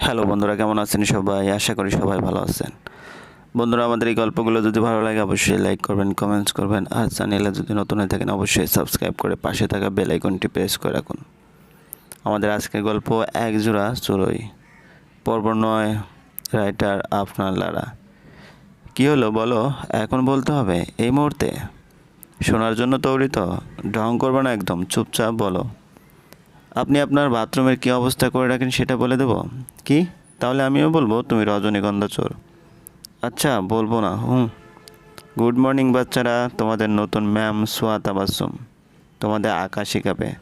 Hello বন্ধুরা, কেমন আছেন সবাই? আশা করি সবাই ভালো আছেন। বন্ধুরা, আমাদের এই গল্পগুলো যদি ভালো লাগে, অবশ্যই লাইক করবেন কমেন্টস করবেন। আর চ্যানেলে যদি নতুন হয়ে থাকেন, অবশ্যই সাবস্ক্রাইব করে পাশে থাকা বেল আইকনটি প্রেস করে রাখুন। আমাদের আজকের গল্প এক জোড়া চড়ুই। পর্ব নয় রাইটার আপনার লারা। কী হলো বলো, এখন বলতে হবে এই মুহূর্তে? শোনার জন্য তৈরি তো ঢং করবে না একদম, চুপচাপ বলো। আপনি আপনার বাথরুমের কী অবস্থা করে রাখেন সেটা বলে দেব? কি? তাহলে আমিও বলব, তুমি রজনীগন্ধা চোর। আচ্ছা বলব না, হুম। গুড মর্নিং বাচ্চারা, তোমাদের নতুন ম্যাম সোয়াত আবাসুম। তোমাদের আঁকা শেখাবে।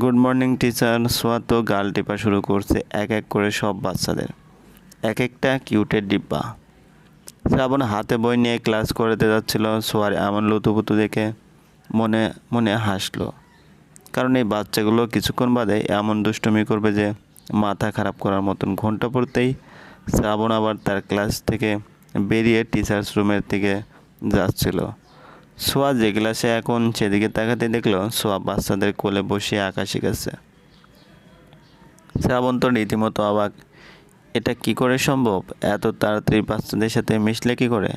গুড মর্নিং টিচার, সোয়াত গাল টিপা শুরু করছে এক এক করে সব বাচ্চাদের। এক একটা কিউটের ডিব্বা। শ্রাবণ হাতে বই নিয়ে ক্লাস করতে যাচ্ছিল, সোয়ার এমন লুতুপুতু দেখে মনে মনে হাসলো। কারণ এই বাচ্চাগুলো কিছুক্ষণ বাদে এমন দুষ্টুমি করবে যে মাথা খারাপ করার মতন ঘণ্টা পড়তেই শ্রাবণ আবার তার ক্লাস থেকে বেরিয়ে টিচার্স রুমের দিকে যাচ্ছিল। সোয়া যে ক্লাসে এখন সেদিকে তাকাতে দেখল সোয়া বাচ্চাদের কোলে বসিয়ে আঁকা শিখাচ্ছে শ্রাবণ তো রীতিমতো অবাক। এটা কি করে সম্ভব? এত তাড়াতাড়ি বাচ্চাদের সাথে মিশলে কি করে?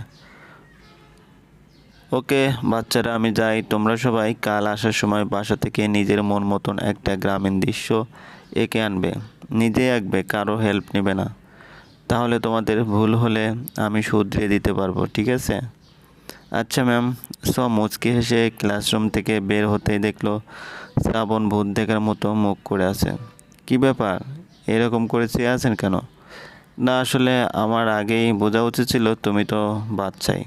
ওকে, বাচ্চারা, আমি যাই। তোমরা সবাই কাল আসার সময় বাসা থেকে নিজের মন মতন একটা গ্রামীণ দৃশ্য এঁকে আনবে। নিজে আঁকবে, কারও হেল্প নেবে না। তাহলে তোমাদের ভুল হলে আমি শুধরিয়ে দিতে পারব, ঠিক আছে? আচ্ছা ম্যাম সব মুচকি হেসে ক্লাসরুম থেকে বের হতেই দেখল শ্রাবণ ভূত দেখার মতো মুখ করে আছে। কি ব্যাপার? এরকম করে চেয়ে আছেন কেন? না, আসলে আমার আগেই বোঝা উচিত ছিল তুমি তো বাচ্চাই।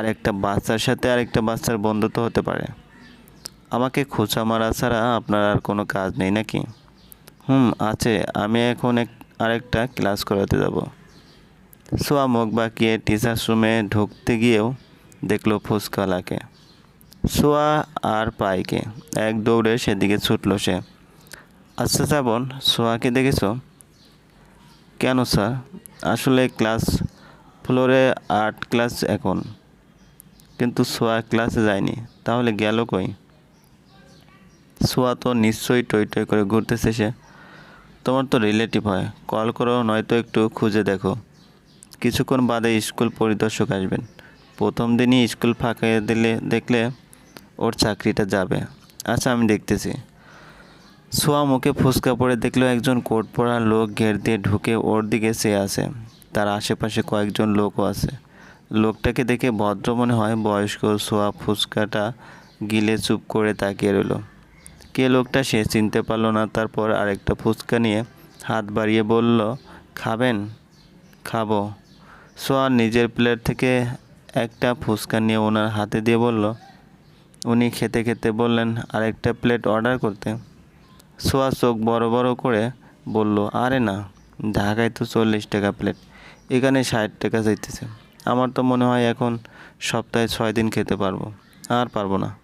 আর একটা বাচ্চার সাথে আরেকটা বাচ্চার বন্ধুত্ব হতে পারে। আমাকে খোঁচা মারা ছাড়া আপনার আর কোনো কাজ নেই নাকি? হুম, আছে। আমি এখন এক, আরেকটা ক্লাস করাতে যাব। সোয়া মুখ বাঁকিয়ে টিচার্স রুমে ঢুকতে গিয়েও দেখল ফুসকালাকে সোয়া আর পাইকে এক দৌড়ে সেদিকে ছুটলো সে। আচ্ছা শ্রাবণ সোয়াকে দেখেছ? কেন, স্যার? আসলে ক্লাস ফ্লোরে আর্ট ক্লাস এখন। কিন্তু সোয়া ক্লাসে যায়নি। তাহলে গেল কই? সোয়া তো নিশ্চয়ই টই টই করে ঘুরতেছে সে। তোমার তো রিলেটিভ হয়। কল করো, নয়তো একটু খুঁজে দেখো। কিছুক্ষণ বাদে স্কুল পরিদর্শক আসবেন। প্রথম দিনই স্কুল ফাঁকা দিলে দেখলে ওর চাকরিটা যাবে। আচ্ছা আমি দেখতেছি। সোয়া মুখে ফুসকা পড়ে দেখল একজন কোট পরা লোক ঘের দিয়ে ঢুকে ওর দিকে চেয়ে আছে। তার আশেপাশে কয়েকজন লোকও আছে। লোকটাকে দেখে ভদ্র মনে হয় বয়স্ক সোয়া ফুচকাটা গিলে চুপ করে তাকিয়ে রইল। কে লোকটা সে চিনতে পারল না, তারপর আরেকটা ফুচকা নিয়ে হাত বাড়িয়ে বলল, খাবেন? খাব। সোয়া নিজের প্লেট থেকে একটা ফুচকা নিয়ে ওনার হাতে দিয়ে বলল, উনি খেতে খেতে বললেন, আরেকটা প্লেট অর্ডার করতে। সোয়া চোখ বড় বড় করে বলল, আরে না, ঢাকায় তো চল্লিশ টাকা প্লেট, এখানে ষাট টাকা চাইতেছে। আমার তো মনে হয় এখন সপ্তাহে ছয় দিন খেতে পারব। আর পারব না।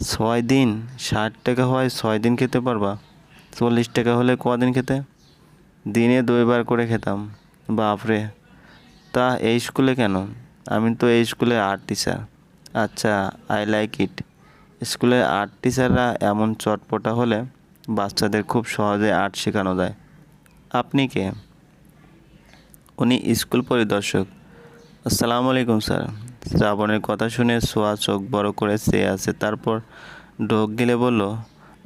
ছয় দিন? ষাট টাকা হয় ছয় দিন খেতে পারবা? চল্লিশ টাকা হলে কদিন খেতে? দিনে দুইবার করে খেতাম। বাপরে। তা এই স্কুলে কেন? আমি তো এই স্কুলে আর্ট টিচার। আচ্ছা আই লাইক ইট। স্কুলের আর্ট টিচাররা এমন চটপটা হলে বাচ্চাদের খুব সহজে আর্ট শেখানো যায়। আপনি কে? উনি স্কুল পরিদর্শক। আসসালামু আলাইকুম, স্যার। শ্রাবণের কথা শুনে সোয়া চোখ বড় করে চেয়ে আছে, তারপর ঢোক গেলে বলল,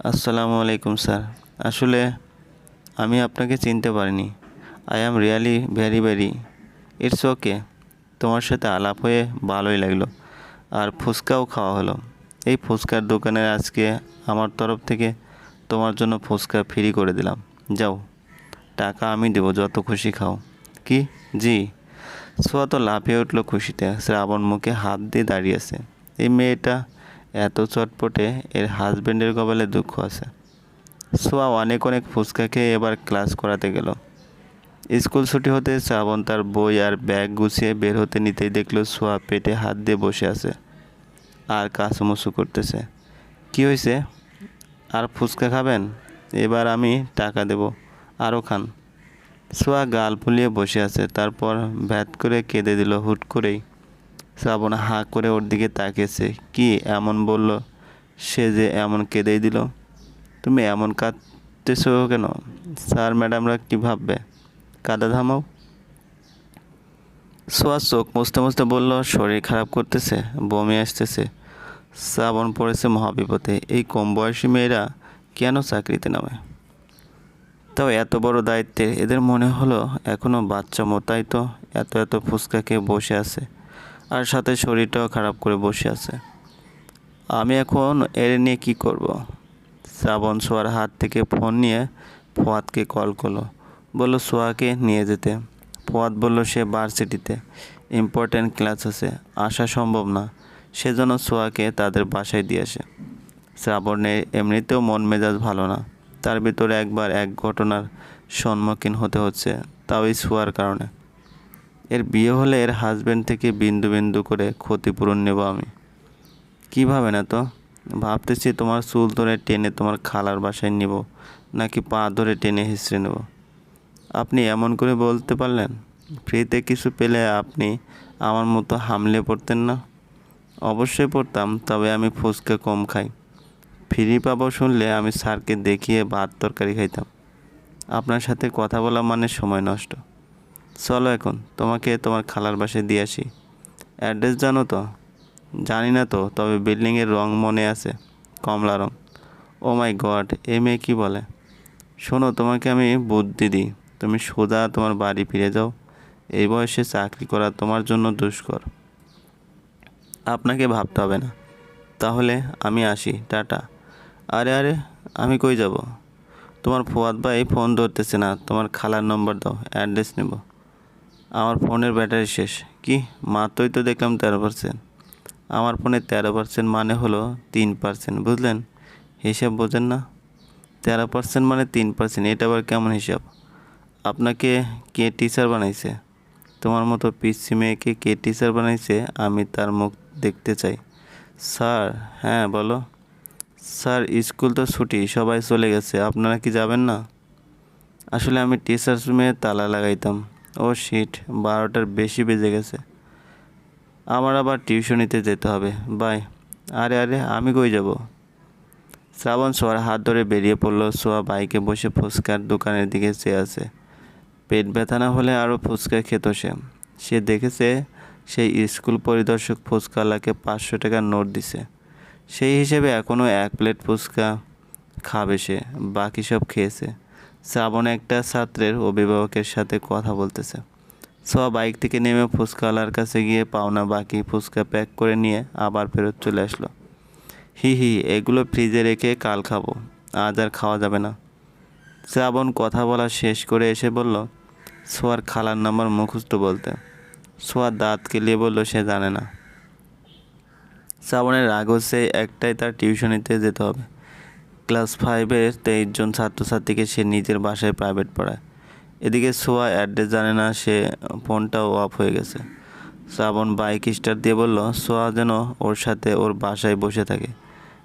আসসালামু আলাইকুম, স্যার। আসলে আমি আপনাকে চিনতে পারিনি। I am really very very, it's okay. তোমার সাথে আলাপ হয়ে ভালোই লাগল। আর ফুচকাও খাওয়া হলো। এই ফুচকার দোকানে আজকে আমার তরফ থেকে তোমার জন্য ফুচকা ফ্রি করে দিলাম। যাও, টাকা আমি দেবো, যত খুশি খাও। কি? জি। সোয়া তো লাফিয়ে উঠল খুশিতে। শ্রাবণ মুখে হাত দিয়ে দাঁড়িয়েছে এই মেয়েটা এত চটপটে এর হাজবেন্ডের কপালে দুঃখ আছে। সোয়া অনেক অনেক ফুচকা খেয়ে এবার ক্লাস করাতে গেল। স্কুল ছুটি হতে শ্রাবণ তার বই আর ব্যাগ গুছিয়ে বের হতে নিতেই দেখল সোয়া পেটে হাত দিয়ে বসে আছে আর কাঁচুমুচু করতেছে। কি হয়েছে আর ফুচকা খাবেন? এবার আমি টাকা দেব। আরও খান। সোয়া গাল ফুলিয়ে বসে আছে, তারপর ভ্যাত করে কেঁদে দিল হুট করেই। শ্রাবণ হাঁ করে ওর দিকে তাকিয়েছে। কি এমন বলল? সে যে এমন কেঁদেই দিল। তুমি এমন কাঁদতেছো কেন? স্যার, ম্যাডামরা কী ভাববে? কাদা থামাও সোয়া চোখ মুছতে মুছতে বলল, শরীর খারাপ করতেছে, বমি আসতেছে। শ্রাবণ পড়েছে মহাবিপদে। এই কম বয়সী মেয়েরা কেন চাকরিতে নামে? তাও এত বড় দায়িত্বে এদের মনে হলো এখনও বাচ্চা মোতাই তো এত এত ফুচকা খেয়ে বসে আছে। আর সাথে শরীরটাও খারাপ করে বসে আছে। আমি এখন এর নিয়ে কি করব। শ্রাবণ সোয়ার হাত থেকে ফোন নিয়ে ফোয়াদকে কল করল। বলল, সোয়াকে নিয়ে যেতে। ফোয়াদ বলল, সে ভার্সিটিতে। ইম্পর্ট্যান্ট ক্লাস আছে। আসা সম্ভব না। সেজন্য সোয়াকে তাদের বাসায় দিয়ে আসে। শ্রাবণের এমনিতেও মন মেজাজ ভালো না। তার ভিতরে একবার এক ঘটনার সম্মুখীন হতে হচ্ছে, তাও এই সোয়ার কারণে। এর বিয়ে হলে এর হাজব্যান্ড থেকে বিন্দু বিন্দু করে ক্ষতিপূরণ নেব আমি। কীভাবে না তো ভাবতেছি তোমার চুল ধরে টেনে তোমার খালার বাসায় নিব, নাকি পা ধরে টেনে হিসড়ে নেব। আপনি এমন করে বলতে পারলেন? ফ্রিতে কিছু পেলে আপনি আমার মতো হামলে পড়তেন না? অবশ্যই পড়তাম, তবে আমি ফুচকা কম খাই। ফ্রি পাবো শুনলে আমি স্যারকে দেখিয়ে ভাত তরকারি খাইতাম। আপনার সাথে কথা বলা মানে সময় নষ্ট। চলো এখন, তোমাকে তোমার খালার বাসায় দিয়ে আসি। অ্যাড্রেস জানো তো? জানি না তো, তবে বিল্ডিংয়ের রং মনে আছে, কমলা রং। ও মাই গড, এ মেয়ে কী বলে? শোনো, তোমাকে আমি বুদ্ধি দিই। তুমি সোজা তোমার বাড়ি ফিরে যাও। এই বয়সে চাকরি করা তোমার জন্য দুষ্কর। আপনাকে ভাবতে হবে না। তাহলে আমি আসি, টাটা। আরে আরে, আমি কই যাব? তোমার ফুয়াদ ভাই ফোন ধরতেছে না, তোমার খালার নম্বর দাও অ্যাড্রেস নেব। আমার ফোনের ব্যাটারি শেষ। কি? মাত্রই তো দেখলাম তেরো পার্সেন্ট আমার ফোনে তেরো পার্সেন্ট মানে হলো তিন পার্সেন্ট বুঝলেন? হিসাব বোঝেন না? তেরো পার্সেন্ট মানে তিন পার্সেন্ট এটা আবার কেমন হিসাব? আপনাকে কে টিচার বানাইছে? তোমার মতো পিসি মেয়েকে কে টিচার বানাইছে? আমি তার মুখ দেখতে চাই। স্যার হ্যাঁ বলো। স্যার, স্কুল তো ছুটি, সবাই চলে গেছে, আপনারা কি যাবেন না? আসলে আমি টিচার্স রুমে তালা লাগাইতাম। ও শিট বারোটার বেশি বেজে গেছে। আমার আবার টিউশনিতে যেতে হবে। বাই। আরে আরে, আমি কই যাব? শ্রাবণ সোয়ার হাত ধরে বেরিয়ে পড়ল, সোয়া বাইকে বসে ফুচকার দোকানের দিকে চেয়ে আছে। পেট ব্যথা না হলে আরও ফুচকা খেত সে। সে দেখেছে, সেই স্কুল পরিদর্শক ফুচকালাকে পাঁচশো টাকার নোট দিছে। সেই হিসেবে এখনও এক প্লেট ফুচকা খাবে সে, বাকি সব খেয়েছে। শ্রাবণ একটা ছাত্রের অভিভাবকের সাথে কথা বলতেছে। সোয়া বাইক থেকে নেমে ফুচকাওয়ালার কাছে গিয়ে পাওনা বাকি ফুচকা প্যাক করে নিয়ে আবার ফেরত চলে আসলো। হি হি, এগুলো ফ্রিজে রেখে কাল খাব, আজ আর খাওয়া যাবে না। শ্রাবণ কথা বলা শেষ করে এসে বলল, সোয়ার খালার নাম্বার মুখস্থ বলতে। সোয়ার দাঁত কেলিয়ে বলল, সে জানে না। শ্রাবণের রাগ হচ্ছে একটাই, তার টিউশনিতে যেতে হবে। ক্লাস ফাইভের তেইশ জন ছাত্রছাত্রীকে সে নিজের বাসায় প্রাইভেট পড়ায়। এদিকে সোয়া অ্যাড্রেস জানে না, সে ফোনটাও অফ হয়ে গেছে। শ্রাবণ বাইক স্টার্ট দিয়ে বলল, সোয়া যেন ওর সাথে ওর বাসায় বসে থাকে।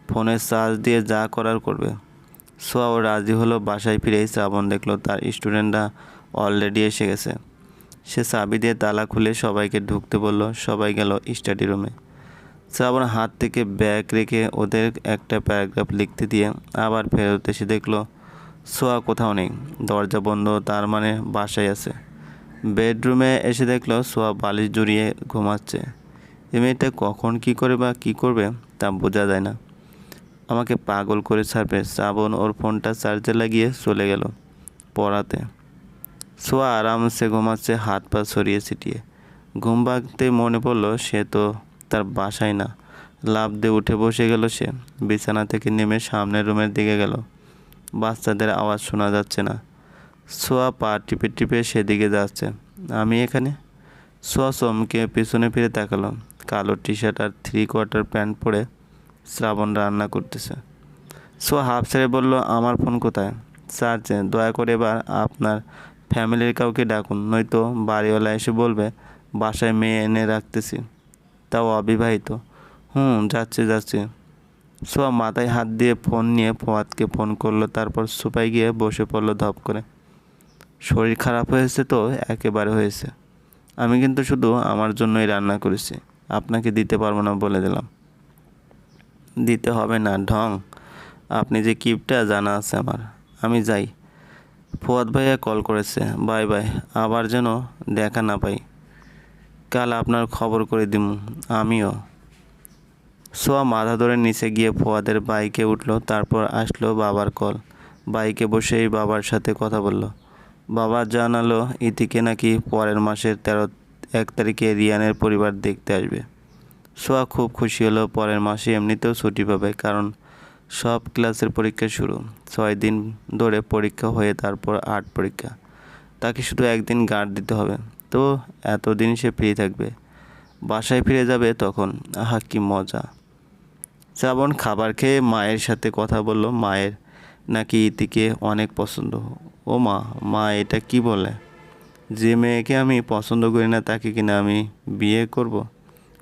ফোনের চার্জ দিয়ে যা করার করবে। সোয়া ও রাজি হলো, বাসায় ফিরেই শ্রাবণ দেখল তার স্টুডেন্টরা অলরেডি এসে গেছে। সে চাবি দিয়ে তালা খুলে সবাইকে ঢুকতে বলল, সবাই গেল স্টাডি রুমে শ্রাবণ হাত থেকে ব্যাগ রেখে ওদের একটা প্যারাগ্রাফ লিখতে দিয়ে আবার ফেরত এসে দেখল সোয়া কোথাও নেই, দরজা বন্ধ, তার মানে বাসায় আছে। বেডরুমে এসে দেখল সোয়া বালিশ জড়িয়ে ঘুমাচ্ছে। এ মেয়েটা কখন কী করে বা কী করবে তা বোঝা যায় না। আমাকে পাগল করে ছাড়বে, শ্রাবণ ওর ফোনটা চার্জে লাগিয়ে চলে গেল পড়াতে। সোয়া আরামসে ঘুমাচ্ছে, হাত পা সরিয়ে ছিটিয়ে। ঘুম ভাগতে মনে পড়ল সে তো তার বাসায় না। লাভ দিয়ে উঠে বসে গেল সে। বিছানা থেকে নেমে সামনের রুমের দিকে গেল। বাচ্চাদের আওয়াজ শোনা যাচ্ছে না। সোয়া পা টিপে টিপে সেদিকে যাচ্ছে। আমি এখানে? সোয়া চমকে পিছনে ফিরে তাকালো কালো টি শার্ট আর থ্রি কোয়ার্টার প্যান্ট পরে শ্রাবণ রান্না করতেছে। সোয়া হাফ ছেড়ে বলল, আমার ফোন কোথায়? চার্জে দয়া করে এবার আপনার ফ্যামিলির কাউকে ডাকুন, নয়তো বাড়িওয়ালা এসে বলবে, বাসায় মেয়ে এনে রাখতেছি। তাও অবিবাহিত। হুম, যাচ্ছে যাচ্ছে। সোয়া মাথায় হাত দিয়ে ফোন নিয়ে ফোয়াদকে ফোন করল, তারপর সুপাই গিয়ে বসে পড়ল ধপ করে। শরীর খারাপ হয়েছে তো? একেবারে হয়েছে। আমি কিন্তু শুধু আমার জন্যই রান্না করেছি। আপনাকে দিতে পারব না বলে দিলাম। দিতে হবে না, ঢং। আপনি যে কিপটা জানা আছে আমার। আমি যাই। ফুয়াদ ভাইয়া কল করেছে। Bye bye. আবার যেন দেখা না পাই। কাল আপনার খবর করে দিম। আমিও। সোয়া মাথা ধরে নিচে গিয়ে ফোয়াদের বাইকে উঠল, তারপর আসলো বাবার কল। বাইকে বসেই বাবার সাথে কথা বলল। বাবা জানালো, ইতিকে নাকি পরের মাসের তেরো, এক তারিখে রিয়ানের পরিবার দেখতে আসবে। সোয়া খুব খুশি হলো, পরের মাসে এমনিতেও ছুটি পাবে, কারণ সব ক্লাসের পরীক্ষা শুরু। ছয় দিন ধরে পরীক্ষা হয়ে তারপর আট পরীক্ষা। তাকে শুধু একদিন গার্ড দিতে হবে। তো এতদিন সে ফ্রি থাকবে। বাসায় ফিরে যাবে তখন। আহা, কি মজা। শ্রাবণ খাবার খেয়ে মায়ের সাথে কথা বলল মায়ের। নাকি ইতিকে অনেক পছন্দ। ও মা মা এটা কি বলে? যে মেয়েকে আমি পছন্দ করি না, তাকে কিনা আমি বিয়ে করব?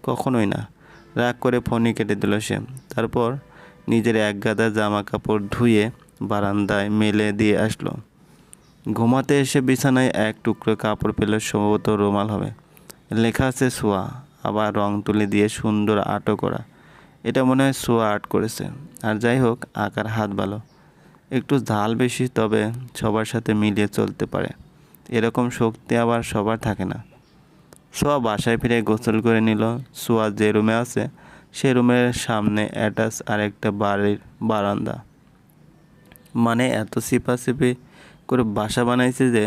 কখনোই না। রাগ করে ফোনই কেটে দিল সে। তারপর নিজের এক গাদা জামা কাপড় ধুয়ে বারান্দায় মেলে দিয়ে আসলো। ঘুমাতে এসে বিছানায় এক টুকরো কাপড় পেলে সম্ভবত রুমাল হবে। লেখা আছে সোয়া, আবার রং তুলি দিয়ে সুন্দর আটো করা। এটা মনে হয় সোয়া আর্ট করেছে। আর যাই হোক, আকার হাত ভালো। একটু ঝাল বেশি, তবে সবার সাথে মিলিয়ে চলতে পারে। এরকম শক্তি আবার সবার থাকে না। সোয়া বাসায় ফিরে গোসল করে নিল। সোয়া যে রুমে আছে, সে রুমের সামনে অ্যাটাচ আরেকটা বাড়ির বারান্দা। মানে এত সিপাসিপি করে বাসা বানাইছে যে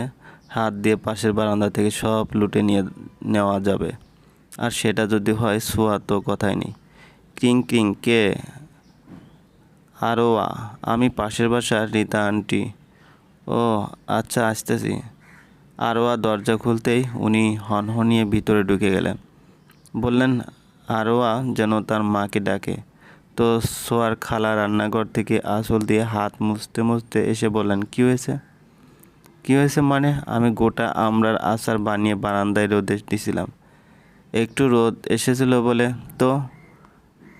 হাত দিয়ে পাশের বারান্দা থেকে সব লুটে নিয়ে নেওয়া যাবে। আর সেটা যদি হয়, সোয়া তো কথাই নেই। কিং কিং, কে? আরও আমি পাশের বাসার রীতা আন্টি। ও আচ্ছা আসতেছি। আরোয়া দরজা খুলতেই উনি হনহনিয়ে ভিতরে ঢুকে গেলেন। বললেন, আরোয়া যেন তার মাকে ডাকে। তো সোয়ার খালা রান্নাঘর থেকে আসল দিয়ে হাত মুছতে মুছতে এসে বললেন, কী হয়েছে? কী হয়েছে মানে? আমি গোটা আমরার আচার বানিয়ে বারান্দায় রোদে দিছিলাম। একটু রোদ এসেছিল বলে তো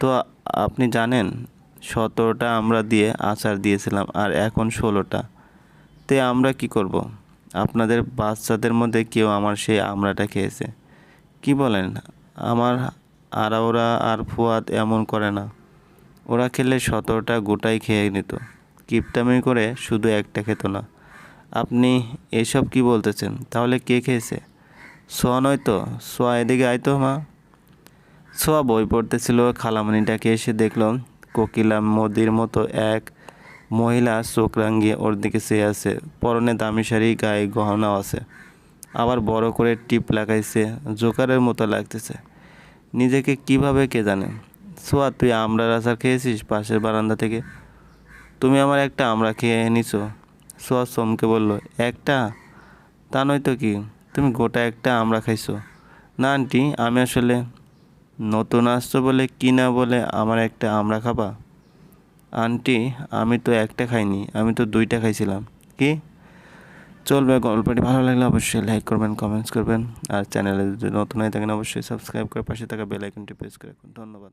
তো আপনি জানেন, সতেরোটা আমরা দিয়ে আচার দিয়েছিলাম আর এখন ষোলোটা। তে আমরা কি করব। আপনাদের বাচ্চাদের মধ্যে কেউ আমার সেই আমড়াটা খেয়েছে। কি বলেন? আমার আর ওরা আর ফুয়াদ এমন করে না। ওরা খেলে সতেরোটা গোটাই খেয়ে নিত। কিপটামি করে শুধু একটা খেত না। আপনি এসব কি বলতেছেন? তাহলে কে খেয়েছে? সোয়া নয় তো? সোয়া এদিকে আয় তো, মা। সোয়া বই পড়তেছিল খালামণিটাকে এসে দেখল, কোকিলা মোদির মতো এক মহিলা চোখ রাঙিয়ে ওর দিকে চেয়ে আছে। পরনে দামি শাড়ি, গায়ে গহনাও আছে। আবার বড় করে টিপ লাগাইছে, জোকারের মতো লাগতেছে। নিজেকে কীভাবে কে জানে? সোয়া, তুই আমড়ার আচার খেয়েছিস পাশের বারান্দা থেকে? তুমি আমার একটা আমড়া খেয়ে নিছো সোয়া সোমকে বলল, একটা? তা নয় তো কি? তুমি গোটা একটা আমড়া খাইছো। না, আন্টি, আমি আসলে নতুন আসছো বলে কি না বলে আমার একটা আমরা খাবা? আন্টি, আমি তো একটা খাইনি, আমি তো দুইটা খাইছিলাম। কি? চলবে গল্পটি ভালো লাগলে অবশ্যই লাইক করবেন কমেন্টস করবেন, আর চ্যানেলে যদি নতুন হয়ে থাকেন, অবশ্যই সাবস্ক্রাইব করে পাশে থাকা বেল আইকনটি প্রেস করে রাখুন। ধন্যবাদ।